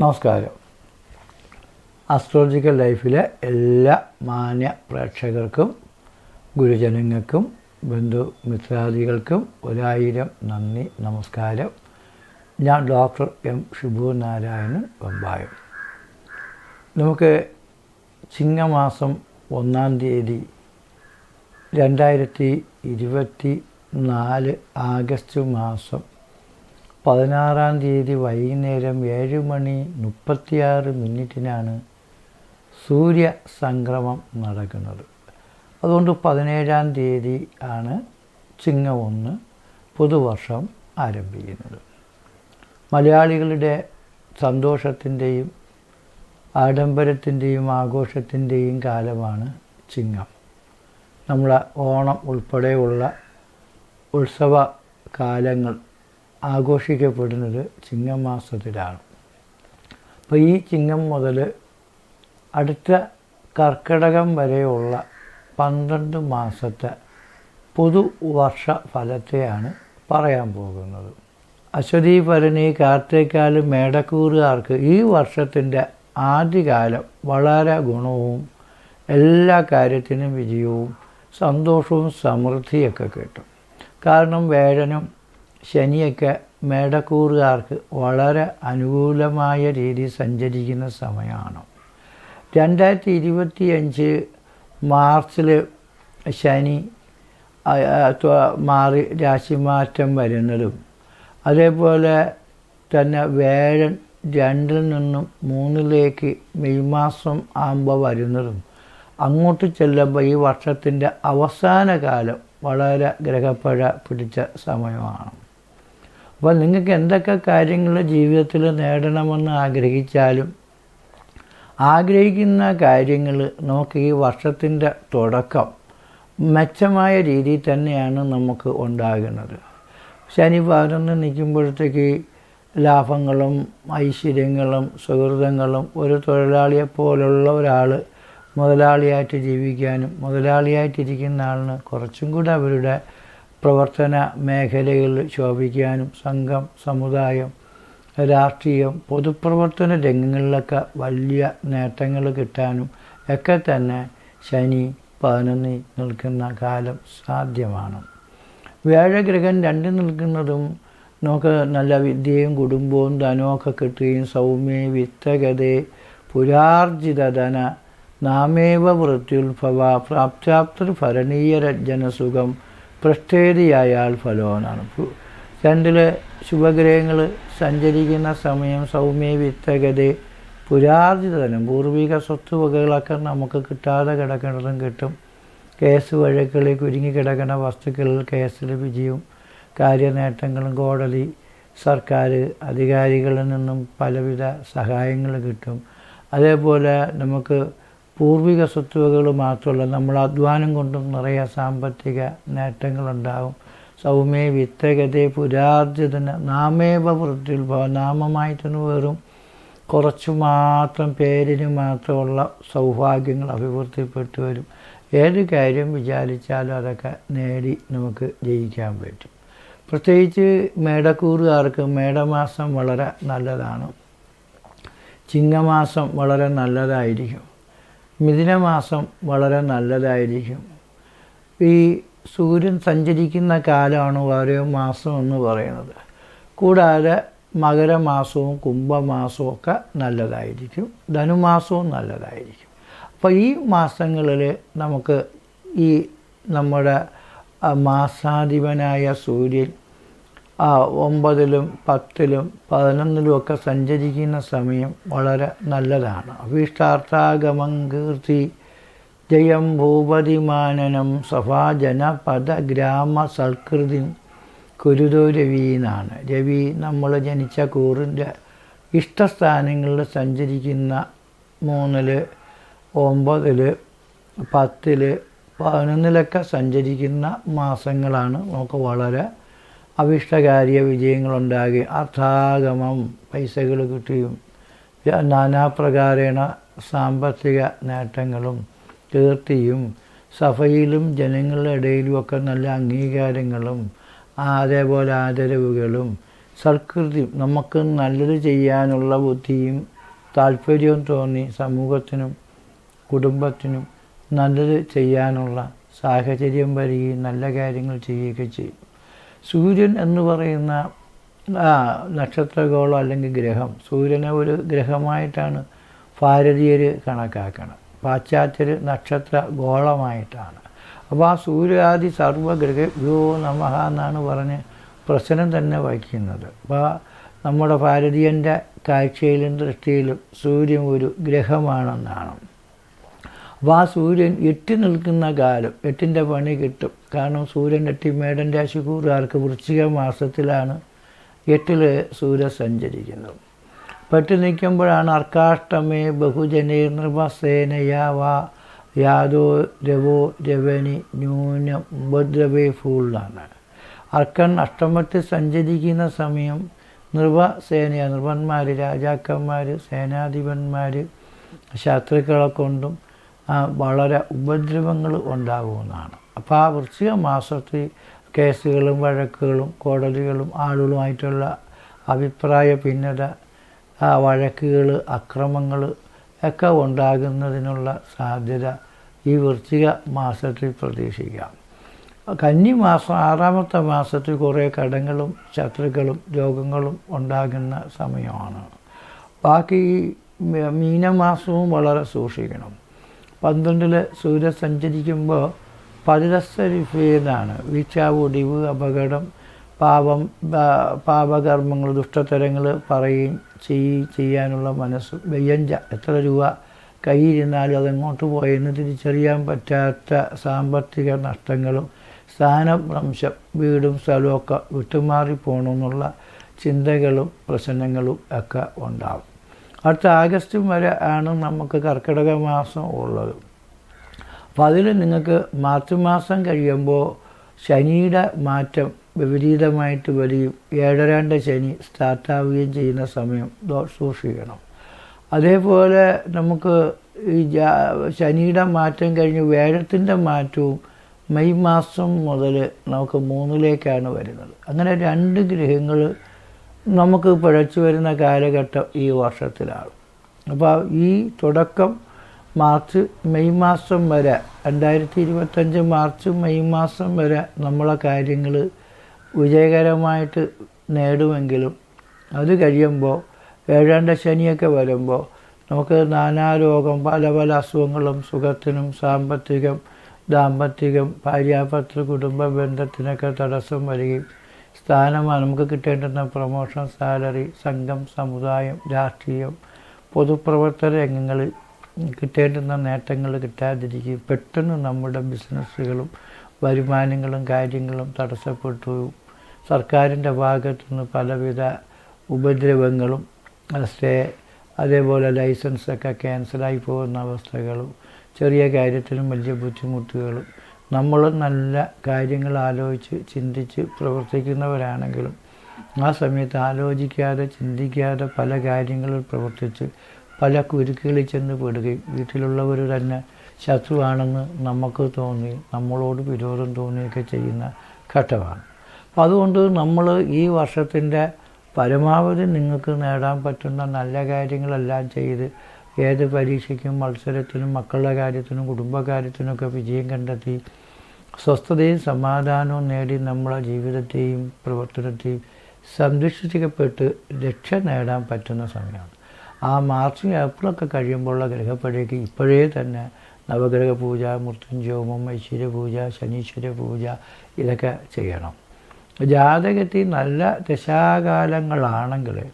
നമസ്കാരം. അസ്ട്രോളജിക്കൽ ലൈഫിലെ എല്ലാ മാന്യ പ്രേക്ഷകർക്കും ഗുരുജനങ്ങൾക്കും ബന്ധു മിത്രാദികൾക്കും ഒരായിരം നന്ദി നമസ്കാരം. ഞാൻ ഡോക്ടർ എം ഷിബു നാരായണൻ വെമ്പായം നമുക്ക് ചിങ്ങമാസം ഒന്നാം തീയതി രണ്ടായിരത്തി ഇരുപത്തി നാല് ആഗസ്റ്റ് മാസം പതിനാറാം തീയതി വൈകുന്നേരം ഏഴ് മണി മുപ്പത്തിയാറ് മിനിറ്റിനാണ് സൂര്യ സംക്രമം നടക്കുന്നത്. അതുകൊണ്ട് പതിനേഴാം തീയതി ആണ് ചിങ്ങം ഒന്ന് പുതുവർഷം ആരംഭിക്കുന്നത്. മലയാളികളുടെ സന്തോഷത്തിന്റെയും ആഡംബരത്തിന്റെയും ആഘോഷത്തിന്റെയും കാലമാണ് ചിങ്ങം. നമ്മളെ ഓണം ഉൾപ്പെടെയുള്ള ഉത്സവ കാലങ്ങൾ ആഘോഷിക്കപ്പെടുന്നത് ചിങ്ങമാസത്തിലാണ്. അപ്പോൾ ഈ ചിങ്ങം മുതൽ അടുത്ത കർക്കിടകം വരെയുള്ള പന്ത്രണ്ട് മാസത്തെ പുതുവർഷ ഫലത്തെയാണ് പറയാൻ പോകുന്നത്. അശ്വതി ഭരണി കാർത്തേക്കാൽ മേടക്കൂറുകാർക്ക് ഈ വർഷത്തിന്റെ ആദ്യകാലം വളരെ ഗുണവും എല്ലാ കാര്യത്തിനും വിജയവും സന്തോഷവും സമൃദ്ധിയൊക്കെ കിട്ടും. കാരണം വേഴനും ശനിയൊക്കെ മേടക്കൂറുകാർക്ക് വളരെ അനുകൂലമായ രീതിയിൽ സഞ്ചരിക്കുന്ന സമയമാണ്. രണ്ടായിരത്തി ഇരുപത്തി അഞ്ച് മാർച്ചിൽ ശനി മാറി രാശിമാറ്റം വരുന്നതും അതേപോലെ തന്നെ വേഴൻ രണ്ടിൽ നിന്നും മൂന്നിലേക്ക് മെയ് മാസം ആകുമ്പോൾ വരുന്നതും അങ്ങോട്ട് ചെല്ലുമ്പോൾ ഈ വർഷത്തിന്റെ അവസാന കാലം വളരെ ഗ്രഹപ്പഴ പിടിച്ച സമയമാണ്. അപ്പോൾ നിങ്ങൾക്ക് എന്തൊക്കെ കാര്യങ്ങൾ ജീവിതത്തിൽ നേടണമെന്ന് ആഗ്രഹിച്ചാലും ആഗ്രഹിക്കുന്ന കാര്യങ്ങൾ നമുക്ക് ഈ വർഷത്തിന്റെ തുടക്കം മെച്ചമായ രീതിയിൽ തന്നെയാണ് നമുക്ക് ഉണ്ടാകുന്നത്. ശനി പതിനൊന്ന് നിൽക്കുമ്പോഴത്തേക്ക് ലാഭങ്ങളും ഐശ്വര്യങ്ങളും സുഹൃതങ്ങളും ഒരു തൊഴിലാളിയെ പോലുള്ള ഒരാൾ മുതലാളിയായിട്ട് ജീവിക്കാനും മുതലാളിയായിട്ടിരിക്കുന്ന ആളിന് കുറച്ചും കൂടെ അവരുടെ പ്രവർത്തന മേഖലകളിൽ ശോഭിക്കാനും സംഘം സമുദായം രാഷ്ട്രീയം പൊതുപ്രവർത്തന രംഗങ്ങളിലൊക്കെ വലിയ നേട്ടങ്ങൾ കിട്ടാനും ഒക്കെ തന്നെ ശനി പതിനൊന്നിൽ നിൽക്കുന്ന കാലം സാധ്യമാണ്. വ്യാഴഗ്രഹം രണ്ട് നിൽക്കുന്നതും നമുക്ക് നല്ല വിദ്യയും കുടുംബവും ധനമൊക്കെ കിട്ടുകയും സൗമ്യ വിത്തഗതേ പുരാർജിതധന നാമേവ വൃത്യുത്ഭവ പ്രാപ്താപ്തർ ഭരണീയരജ്ജനസുഖം ഫലവാനാണ് രണ്ടിൽ ശുഭഗ്രഹങ്ങൾ സഞ്ചരിക്കുന്ന സമയം സൗമ്യ വിത്തഗതേ പുരാർജിതധനം പൂർവിക സ്വത്തുവകകളൊക്കെ നമുക്ക് കിട്ടാതെ കിടക്കുന്നതും കിട്ടും. കേസ് വഴക്കുകളിൽ കുരുങ്ങി കിടക്കുന്ന വസ്തുക്കളിൽ കേസിൽ വിജയവും കാര്യനേട്ടങ്ങളും കോടതി സർക്കാർ അധികാരികളിൽ നിന്നും പലവിധ സഹായങ്ങൾ കിട്ടും. അതേപോലെ നമുക്ക് പൂർവിക സ്വത്തുവകൾ മാത്രമല്ല നമ്മൾ അധ്വാനം കൊണ്ടും നിറയെ സാമ്പത്തിക നേട്ടങ്ങളുണ്ടാകും. സൗമ്യ വിത്തഗതയെ പുരാർജിതന നാമേവ നാമമായി തന്നെ വെറും കുറച്ചു മാത്രം പേരിന് മാത്രമുള്ള സൗഭാഗ്യങ്ങൾ അഭിവൃദ്ധിപ്പെട്ടു വരും. ഏത് കാര്യം വിചാരിച്ചാലും അതൊക്കെ നേടി നമുക്ക് ജയിക്കാൻ പറ്റും. പ്രത്യേകിച്ച് മേടക്കൂറുകാർക്ക് മേടമാസം വളരെ നല്ലതാണ്. ചിങ്ങമാസം വളരെ നല്ലതായിരിക്കും. മിഥുനമാസം വളരെ നല്ലതായിരിക്കും. ഈ സൂര്യൻ സഞ്ചരിക്കുന്ന കാലമാണ് ഓരോ മാസം എന്ന് പറയുന്നത്. കൂടാതെ മകരമാസവും കുംഭമാസവും ഒക്കെ നല്ലതായിരിക്കും. ധനുമാസവും നല്ലതായിരിക്കും. അപ്പോൾ ഈ മാസങ്ങളിൽ നമുക്ക് ഈ നമ്മുടെ മാസാധിപനായ സൂര്യൻ ഒമ്പതിലും പത്തിലും പതിനൊന്നിലും ഒക്കെ സഞ്ചരിക്കുന്ന സമയം വളരെ നല്ലതാണ്. അഭീഷ്ടാർത്ഥാഗമം കീർത്തി. ജയം ഭൂപതിമാനനം സഭാജന ജനപദ ഗ്രാമ സൽകൃതി കുരുതോ രവി എന്നാണ്. രവി നമ്മൾ ജനിച്ച കൂറിന്റെ ഇഷ്ടസ്ഥാനങ്ങളിൽ സഞ്ചരിക്കുന്ന മൂന്നിൽ ഒമ്പതിൽ പത്തിൽ പതിനൊന്നിലൊക്കെ സഞ്ചരിക്കുന്ന മാസങ്ങളാണ്. നമുക്ക് വളരെ അഭിഷ്ടകാര്യ വിജയങ്ങളുണ്ടാകുകയും അർത്ഥാഗമം പൈസകൾ കിട്ടുകയും നാനാപ്രകാരേണ സാമ്പത്തിക നേട്ടങ്ങളും കീർത്തിയും സഭയിലും ജനങ്ങളുടെ ഇടയിലുമൊക്കെ നല്ല അംഗീകാരങ്ങളും അതേപോലെ ആദരവുകളും. സൽകൃതി നമുക്ക് നല്ലത് ചെയ്യാനുള്ള ബുദ്ധിയും താല്പര്യവും തോന്നി സമൂഹത്തിനും കുടുംബത്തിനും നല്ലത് ചെയ്യാനുള്ള സാഹചര്യം വരികയും നല്ല കാര്യങ്ങൾ ചെയ്യുകയൊക്കെ ചെയ്യും സൂര്യൻ എന്ന് പറയുന്ന ആ നക്ഷത്രഗോളം അല്ലെങ്കിൽ ഗ്രഹം സൂര്യനെ ഒരു ഗ്രഹമായിട്ടാണ് ഭാരതീയർ കണക്കാക്കണം. പാശ്ചാത്യർ നക്ഷത്ര ഗോളമായിട്ടാണ്. അപ്പോൾ ആ സൂര്യാദി സർവഗ്രഹോ നമഹ എന്നാണ് പറഞ്ഞ് പ്രശ്നം തന്നെ വയ്ക്കുന്നത് അപ്പോൾ നമ്മുടെ ഭാരതീയന്റെ കാഴ്ചയിലും ദൃഷ്ടിയിലും സൂര്യൻ ഒരു ഗ്രഹമാണെന്നാണ്. അപ്പോൾ ആ സൂര്യൻ എട്ടി നിൽക്കുന്ന കാലം. എട്ടിന്റെ പണി കിട്ടും. കാരണം സൂര്യൻ എട്ടി മേടൻ രാശിക്കൂറുകാർക്ക് വൃശ്ചിക മാസത്തിലാണ് എട്ടിൽ സൂര്യ സഞ്ചരിക്കുന്നത്. പെട്ടി നിൽക്കുമ്പോഴാണ് അർക്കാഷ്ടമേ ബഹുജനേ നൃപസേനയാ വാ. യാദോ രവോ രവനി ന്യൂനം ഉപദ്രവേ ഫൂളാണ് അർക്കൻ അഷ്ടമത്തിൽ സഞ്ചരിക്കുന്ന സമയം നൃപസേന നൃപന്മാർ രാജാക്കന്മാർ സേനാധിപന്മാർ ശത്രുക്കളെ കൊണ്ടും വളരെ ഉപദ്രവങ്ങൾ ഉണ്ടാകുമെന്നാണ്. അപ്പോൾ ആ വൃശ്ചിക മാസത്തിൽ കേസുകളും വഴക്കുകളും കോടതികളും ആളുകളുമായിട്ടുള്ള അഭിപ്രായ ഭിന്നത വഴക്കുകൾ അക്രമങ്ങൾ ഒക്കെ ഉണ്ടാകുന്നതിനുള്ള സാധ്യത ഈ വൃശ്ചിക മാസത്തിൽ പ്രതീക്ഷിക്കാം. കന്നി മാസം ആറാമത്തെ മാസത്തിൽ കുറേ കടങ്ങളും ശത്രുക്കളും രോഗങ്ങളും ഉണ്ടാകുന്ന സമയമാണ്. ബാക്കി മീനമാസവും വളരെ സൂക്ഷിക്കണം. പന്ത്രണ്ടിൽ സൂര്യ സഞ്ചരിക്കുമ്പോൾ പതിരസ്സരിഫേന്നാണ് വീഴ്ച ഒടിവ് അപകടം പാപം പാപകർമ്മങ്ങൾ ദുഷ്ടത്തരങ്ങൾ പറയുകയും ചെയ് ചെയ്യാനുള്ള മനസ്സ് വെയ്യഞ്ച. എത്ര രൂപ കയ്യിരുന്നാലും അതെങ്ങോട്ട് പോയെന്ന് തിരിച്ചറിയാൻ പറ്റാത്ത സാമ്പത്തിക നഷ്ടങ്ങളും സ്ഥാനഭ്രംശം വീടും സ്ഥലമൊക്കെ വിട്ടുമാറി പോകണമെന്നുള്ള ചിന്തകളും പ്രശ്നങ്ങളും ഒക്കെ ഉണ്ടാകും അടുത്ത ആഗസ്റ്റ് വരെ ആണ് നമുക്ക് കർക്കിടക മാസം ഉള്ളത്. അപ്പോൾ അതിൽ നിങ്ങൾക്ക് മാർച്ച് മാസം കഴിയുമ്പോൾ ശനിയുടെ മാറ്റം വിപരീതമായിട്ട് വരികയും ഏഴരാണ്ട് ശനി സ്റ്റാർട്ടാവുകയും ചെയ്യുന്ന സമയം സൂക്ഷിക്കണം. അതേപോലെ നമുക്ക് ഈ ശനിയുടെ മാറ്റം കഴിഞ്ഞ് വേഴത്തിന്റെ മാറ്റവും മെയ് മാസം മുതൽ നമുക്ക് മൂന്നിലേക്കാണ് വരുന്നത്. അങ്ങനെ രണ്ട് ഗ്രഹങ്ങൾ നമുക്ക് പിഴച്ചു വരുന്ന കാലഘട്ടം ഈ വർഷത്തിലാണ്. അപ്പോൾ ഈ തുടക്കം മാർച്ച് മെയ് മാസം വരെ രണ്ടായിരത്തി ഇരുപത്തഞ്ച് മാർച്ച് മെയ് മാസം വരെ നമ്മളെ കാര്യങ്ങൾ വിജയകരമായിട്ട് നേടുമെങ്കിലും അത് കഴിയുമ്പോൾ ഏഴാണ്ട ശനിയൊക്കെ വരുമ്പോൾ നമുക്ക് നാനാരോഗം പല പല അസുഖങ്ങളും സുഖത്തിനും സാമ്പത്തികം ദാമ്പത്തികം ഭാര്യാപത്ര കുടുംബ ബന്ധത്തിനൊക്കെ തടസ്സം വരികയും സ്ഥാനമാണ്. നമുക്ക് കിട്ടേണ്ടുന്ന പ്രൊമോഷൻ സാലറി സംഘം സമുദായം രാഷ്ട്രീയം പൊതുപ്രവർത്തന രംഗങ്ങളിൽ കിട്ടേണ്ടുന്ന നേട്ടങ്ങൾ കിട്ടാതിരിക്കുകയും പെട്ടെന്ന് നമ്മുടെ ബിസിനസ്സുകളും വരുമാനങ്ങളും കാര്യങ്ങളും തടസ്സപ്പെട്ടു. സർക്കാരിന്റെ ഭാഗത്തു നിന്ന് പലവിധ ഉപദ്രവങ്ങളും സ്റ്റേ അതേപോലെ ലൈസൻസൊക്കെ ക്യാൻസലായി പോകുന്ന അവസ്ഥകളും ചെറിയ കാര്യത്തിനും വലിയ ബുദ്ധിമുട്ടുകളും നമ്മൾ നല്ല കാര്യങ്ങൾ ആലോചിച്ച് ചിന്തിച്ച് പ്രവർത്തിക്കുന്നവരാണെങ്കിലും ആ സമയത്ത് ആലോചിക്കാതെ ചിന്തിക്കാതെ പല കാര്യങ്ങളിൽ പ്രവർത്തിച്ച് പല കുരുക്കുകളിൽ ചെന്ന് പെടുകയും വീട്ടിലുള്ളവർ തന്നെ ശത്രുവാണെന്ന് നമുക്ക് തോന്നി നമ്മളോട് വിരോധം തോന്നിയൊക്കെ ചെയ്യുന്ന ഘട്ടമാണ്. അപ്പോൾ അതുകൊണ്ട് നമ്മൾ ഈ വർഷത്തിന്റെ പരമാവധി നിങ്ങൾക്ക് നേടാൻ പറ്റുന്ന നല്ല കാര്യങ്ങളെല്ലാം ചെയ്ത് ഏത് പരീക്ഷയ്ക്കും മത്സരത്തിനും മക്കളുടെ കാര്യത്തിനും കുടുംബകാര്യത്തിനൊക്കെ വിജയം കണ്ടെത്തി സ്വസ്ഥതയും സമാധാനവും നേടി നമ്മളെ ജീവിതത്തെയും പ്രവർത്തനത്തെയും സംരക്ഷിക്കപ്പെട്ട് രക്ഷ നേടാൻ പറ്റുന്ന സമയമാണ്. ആ മാർച്ച് ഏപ്രിലൊക്കെ കഴിയുമ്പോഴുള്ള ഗ്രഹപ്പഴയ്ക്ക് ഇപ്പോഴേ തന്നെ നവഗ്രഹ പൂജ മൃത്യുഞ്ജോമം ഐശ്വര്യ പൂജ ശനീശ്വര പൂജ ഇതൊക്കെ ചെയ്യണം. ജാതകത്തിൽ നല്ല ദശാകാലങ്ങളാണെങ്കിൽ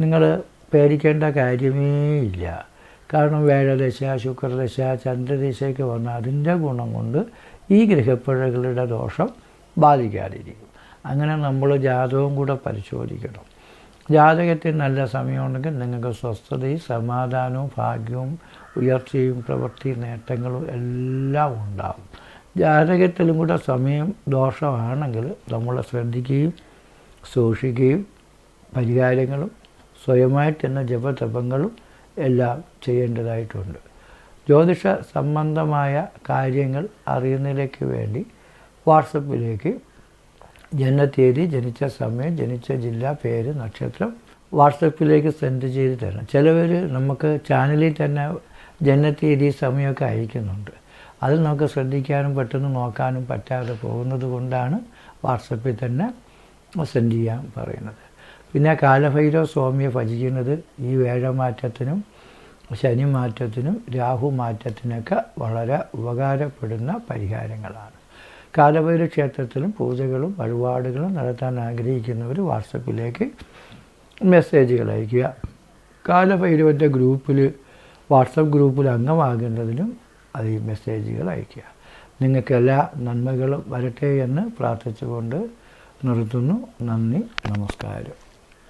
നിങ്ങൾ പേടിക്കേണ്ട കാര്യമേ ഇല്ല. കാരണം വേഴദശ ശുക്രദശ ചന്ദ്രദശയൊക്കെ വന്നാൽ അതിന്റെ ഗുണം കൊണ്ട് ഈ ഗ്രഹപ്പിഴകളുടെ ദോഷം ബാധിക്കാതിരിക്കും. അങ്ങനെ നമ്മൾ ജാതകവും കൂടെ പരിശോധിക്കണം. ജാതകത്തിൽ നല്ല സമയമുണ്ടെങ്കിൽ നിങ്ങൾക്ക് സ്വസ്ഥതയും സമാധാനവും ഭാഗ്യവും ഉയർച്ചയും പ്രവൃത്തി നേട്ടങ്ങളും എല്ലാം ഉണ്ടാകും ജാതകത്തിലും കൂടെ സമയം ദോഷമാണെങ്കിൽ നമ്മൾ ശ്രദ്ധിക്കുകയും സൂക്ഷിക്കുകയും പരിഹാരങ്ങളും സ്വയമായിട്ട് തന്നെ ജപതപങ്ങളും എല്ലാം ചെയ്യേണ്ടതായിട്ടുണ്ട്. ജ്യോതിഷ സംബന്ധമായ കാര്യങ്ങൾ അറിയുന്നതിലേക്ക് വേണ്ടി വാട്സപ്പിലേക്ക് ജനനത്തീയതി ജനിച്ച സമയം ജനിച്ച ജില്ല പേര് നക്ഷത്രം വാട്സപ്പിലേക്ക് സെൻഡ് ചെയ്ത് തരണം. ചിലവർ നമുക്ക് ചാനലിൽ തന്നെ ജനത്തീയതി സമയമൊക്കെ അയക്കുന്നുണ്ട്. അത് നമുക്ക് ശ്രദ്ധിക്കാനും പെട്ടെന്ന് നോക്കാനും പറ്റാതെ പോകുന്നത് കൊണ്ടാണ് വാട്സപ്പിൽ തന്നെ സെൻഡ് ചെയ്യാൻ പറയുന്നത്. പിന്നെ കാലഭൈരവ സ്വാമിയെ ഭജിക്കുന്നത് ഈ വേഴമാറ്റത്തിനും ശനി മാറ്റത്തിനും രാഹു മാറ്റത്തിനൊക്കെ വളരെ ഉപകാരപ്പെടുന്ന പരിഹാരങ്ങളാണ്. കാലഭൈര ക്ഷേത്രത്തിലും പൂജകളും വഴിപാടുകളും നടത്താൻ ആഗ്രഹിക്കുന്നവർ വാട്സപ്പിലേക്ക് മെസ്സേജുകൾ അയയ്ക്കുക. കാലഭൈരവന്റെ ഗ്രൂപ്പിൽ വാട്സപ്പ് ഗ്രൂപ്പിൽ അംഗമാകുന്നതിനും അത് ഈ മെസ്സേജുകൾ അയയ്ക്കുക. നിങ്ങൾക്ക് എല്ലാ നന്മകളും വരട്ടെ എന്ന് പ്രാർത്ഥിച്ചുകൊണ്ട് നിർത്തുന്നു. നന്ദി നമസ്കാരം.